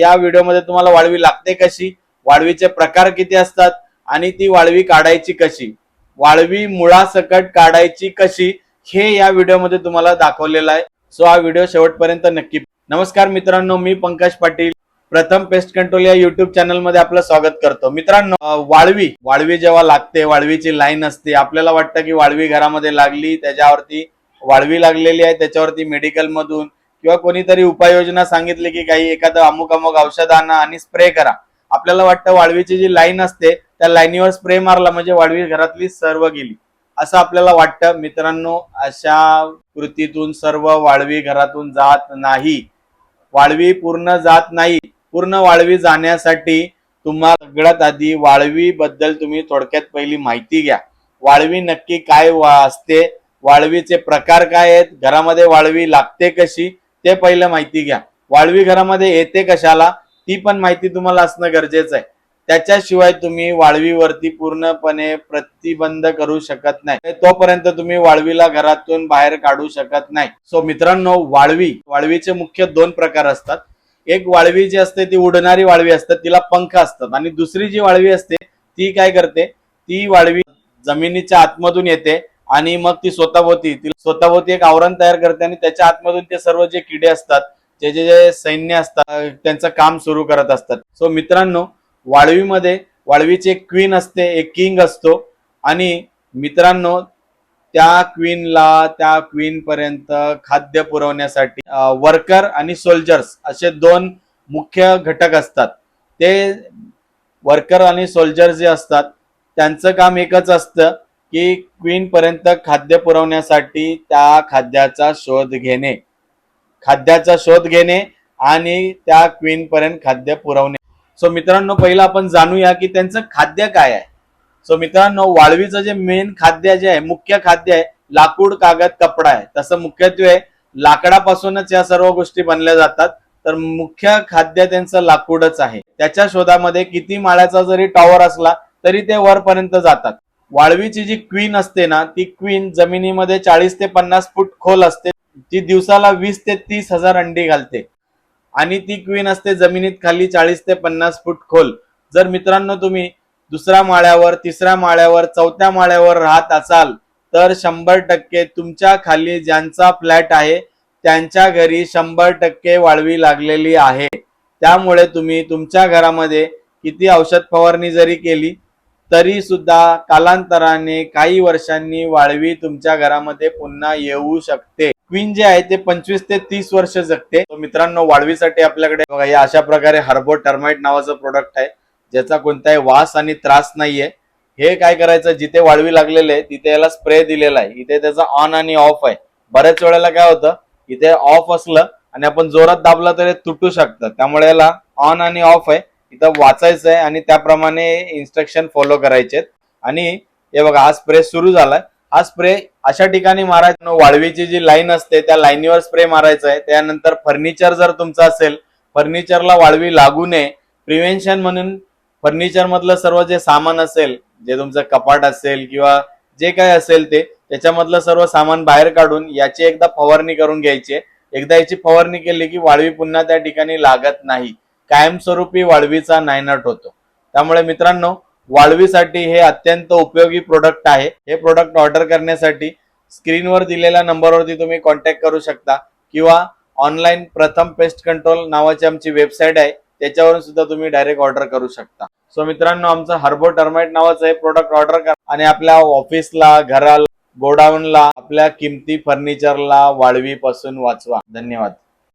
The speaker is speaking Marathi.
या व्हिडिओमध्ये तुम्हाला वाळवी लागते कशी? वाळवीचे प्रकार किती असतात? आणि ती वाळवी काढायची कशी? वाळवी मुळासकट काढायची कशी? हे या व्हिडिओमध्ये तुम्हाला दाखवलेलं आहे. सो हा व्हिडिओ शेवटपर्यंत नक्की नमस्कार मित्रांनो मी पंकज पाटील. प्रथम पेस्ट कंट्रोल या युट्यूब चॅनलमध्ये आपलं स्वागत करतो. मित्रांनो वाळवी वाळवी जेव्हा लागते वाळवीची लाईन असते आपल्याला वाटतं की वाळवी घरामध्ये लागली त्याच्यावरती वाळवी लागलेली आहे त्याच्यावरती मेडिकल मधून किंवा कोणीतरी उपाययोजना सांगितली की काही एखादं अमुक अमुक औषध आणा आणि स्प्रे करा. आपल्याला वाटतं वाळवीची जी लाईन असते त्या लाईनीवर स्प्रे मारला म्हणजे वाळवी घरातली सर्व गेली. असं आपल्याला वाटतं. मित्रांनो अशा कृतीतून सर्व वाळवी घरातून जात नाही. वाळवी पूर्ण जात नाही. पूर्ण वाळवी जाण्यासाठी तुम्हाला सगळ्यात आधी वाळवी बद्दल तुम्ही थोडक्यात पहिली माहिती घ्या. वाळवी नक्की काय वा- असते? वाळवीचे प्रकार काय आहेत? घरामध्ये वाळवी लागते कशी? ते पहिलं माहिती घ्या. वाळवी घरामध्ये येते कशाला? ती पण माहिती तुम्हाला असणं गरजेचं आहे. त्याच्याशिवाय तुम्ही वाळवीवरती पूर्णपणे प्रतिबंध करू शकत नाही. तोपर्यंत तुम्ही वाळवीला घरातून बाहेर काढू शकत नाही. सो मित्रांनो वाळवी वाळवीचे मुख्य दोन प्रकार असतात. एक वाळवी जी असते ती उडणारी वाळवी असतात तिला पंख असतात. आणि दुसरी जी वाळवी असते ती काय करते? ती वाळवी जमिनीच्या आतमधून येते. आणि मग ती स्वतःभोवती ती स्वतःभोवती एक आवरण तयार करते आणि त्याच्या आतमधून ते सर्व जे किडे असतात जे जे जे सैन्य असतात त्यांचं काम सुरू करत असतात. सो मित्रांनो वाळवीमध्ये वाळवीची एक क्वीन असते एक किंग असतो. आणि मित्रांनो त्या क्वीनला त्या क्वीन पर्यंत खाद्य पुरवण्यासाठी वर्कर आणि सोल्जर्स असे दोन मुख्य घटक असतात. ते वर्कर आणि सोल्जर्स जे असतात त्यांचं काम एकच असतं. की क्वीन पर्यंत खाद्य पुरवण्यासाठी त्या खाद्याचा शोध घेणे. खाद्याचा शोध घेणे आणि त्या क्वीन पर्यंत खाद्य पुरवणे. सो मित्रांनो पहिलं आपण जाणूया की त्यांचं खाद्य काय आहे. सो मित्रांनो वाळवीचं जे मेन खाद्य जे आहे मुख्य खाद्य आहे लाकूड कागद कपडा आहे. तसं मुख्यत्वे लाकडापासूनच या सर्व गोष्टी बनल्या जातात. तर मुख्य खाद्य त्यांचं लाकूडच आहे. त्याच्या शोधामध्ये किती माळ्याचा जरी टॉवर असला तरी ते वरपर्यंत जातात. वाळवीची जी क्वीन असते ना ती क्वीन जमिनीमध्ये चाळीस ते पन्नास फूट खोल असते. ती दिवसाला वीस ते तीस हजार अंडी घालते. आणि ती क्वीन असते जमिनीत खाली चाळीस ते पन्नास फूट खोल. जर मित्रांनो तुम्ही दुसऱ्या माळ्यावर तिसऱ्या माळ्यावर चौथ्या माळ्यावर राहत असाल तर शंभर टक्के तुमच्या खाली ज्यांचा फ्लॅट आहे त्यांच्या घरी शंभर टक्के वाळवी लागलेली आहे. त्यामुळे तुम्ही तुमच्या घरामध्ये किती औषध फवारणी जरी केली तरी सुद्धा कालांतराने काही वर्षांनी वाळवी तुमच्या घरामध्ये पुन्हा येऊ शकते. क्वीन जे आहे ते पंचवीस ते तीस वर्ष जगते. मित्रांनो वाळवीसाठी आपल्याकडे बघा या अशा प्रकारे हर्बो टर्माइट नावाचं प्रोडक्ट आहे ज्याचा कोणताही वास आणि त्रास नाहीये. हे काय करायचं जिथे वाळवी लागलेले आहे तिथे याला स्प्रे दिलेला आहे. इथे त्याचा ऑन आणि ऑफ आहे. बऱ्याच वेळेला काय होतं इथे ऑफ असलं आणि आपण जोरात दाबलं तरी तुटू शकतं. त्यामुळे याला ऑन आणि ऑफ आहे. इथं वाचायचं आहे आणि त्याप्रमाणे इन्स्ट्रक्शन फॉलो करायचे आणि हे बघा हा स्प्रे सुरू झालाय. हा स्प्रे अशा ठिकाणी मारायचा. वाळवीची जी लाईन असते त्या लाईनीवर स्प्रे मारायचा आहे त्यानंतर फर्निचर जर तुमचं असेल फर्निचरला वाळवी लागू नये. प्रिव्हेन्शन म्हणून फर्निचर मधलं सर्व जे सामान असेल जे तुमचं कपाट असेल किंवा जे काय असेल ते त्याच्यामधलं सर्व सामान बाहेर काढून याची एकदा फवारणी करून घ्यायची एकदा याची फवारणी केली की वाळवी पुन्हा त्या ठिकाणी लागत नाही. कायमस्वरूपी वाळवीचा नायनाट होतो. त्यामुळे मित्रांनो वाळवीसाठी हे अत्यंत उपयोगी प्रोडक्ट आहे. हे प्रोडक्ट ऑर्डर करण्यासाठी स्क्रीनवर दिलेल्या नंबरवरती तुम्ही कॉन्टॅक्ट करू शकता किंवा ऑनलाईन प्रथम पेस्ट कंट्रोल नावाची आमची वेबसाईट आहे त्याच्यावरून सुद्धा तुम्ही डायरेक्ट ऑर्डर करू शकता. सो मित्रांनो आमचं हर्बो टर्माइट नावाचं हे प्रोडक्ट ऑर्डर करा. आणि आपल्या ऑफिसला घराला गोडाऊनला आपल्या किमती फर्निचरला वाळवी पासून वाचवा. धन्यवाद.